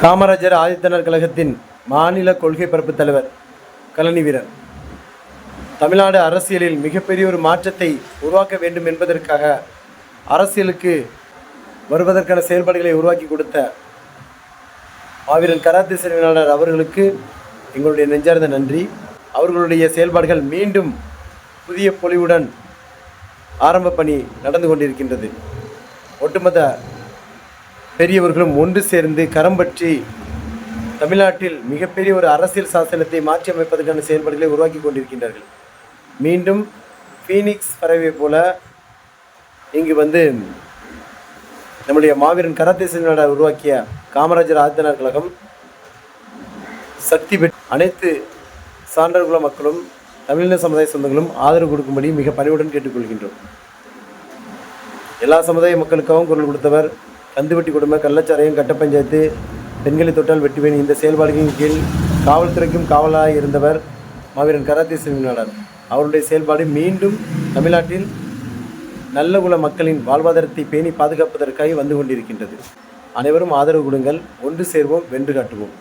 காமராஜர் ஆதித்தனர் கழகத்தின் மாநில கொள்கை பரப்பு தலைவர் கலனி வீரர். தமிழ்நாடு அரசியலில் மிகப்பெரிய ஒரு மாற்றத்தை உருவாக்க வேண்டும் என்பதற்காக அரசியலுக்கு வருவதற்கான செயல்பாடுகளை உருவாக்கி கொடுத்த மாவீரன் கராத்தே செல்வினாளர் அவர்களுக்கு எங்களுடைய நெஞ்சார்ந்த நன்றி. அவர்களுடைய செயல்பாடுகள் மீண்டும் புதிய பொலிவுடன் ஆரம்ப பணி நடந்து கொண்டிருக்கின்றது. ஒட்டுமொத்த பெரியவர்களும் ஒன்று சேர்ந்து கரம் பற்றி தமிழ்நாட்டில் மிகப்பெரிய ஒரு அரசியல் சாசனத்தை மாற்றி அமைப்பதற்கான செயல்பாடுகளை உருவாக்கி கொண்டிருக்கின்றார்கள். மீண்டும் ஃபீனிக்ஸ் பறவை போல இங்கு வந்து நம்முடைய மாவீரன் கராத்தே செல்வனாட உருவாக்கிய காமராஜர் ஆதித்தனார் கழகம் சக்தி பெற்று அனைத்து சான்றகுல மக்களும் தமிழின சமுதாய சொந்தங்களும் ஆதரவு கொடுக்கும்படி மிக பணிவுடன் கேட்டுக்கொள்கின்றோம். எல்லா சமுதாய மக்களுக்காகவும் குரல் கொடுத்தவர் கந்துவட்டி குடும்ப கள்ளச்சாரையும் கட்ட பஞ்சாயத்து பெண்களை தொட்டால் வெட்டுவேன் இந்த செயல்பாடுகளின் கீழ் காவல்துறைக்கும் காவலாக இருந்தவர் மாவீரன் கராத்தே செல்வினாளர் அவருடைய செயல்பாடு மீண்டும் தமிழ்நாட்டில் நல்ல குல மக்களின் வாழ்வாதாரத்தை பேணி பாதுகாப்பதற்காக வந்து கொண்டிருக்கின்றது. அனைவரும் ஆதரவு கொடுங்கள் ஒன்று சேர்வோம் வென்று காட்டுவோம்.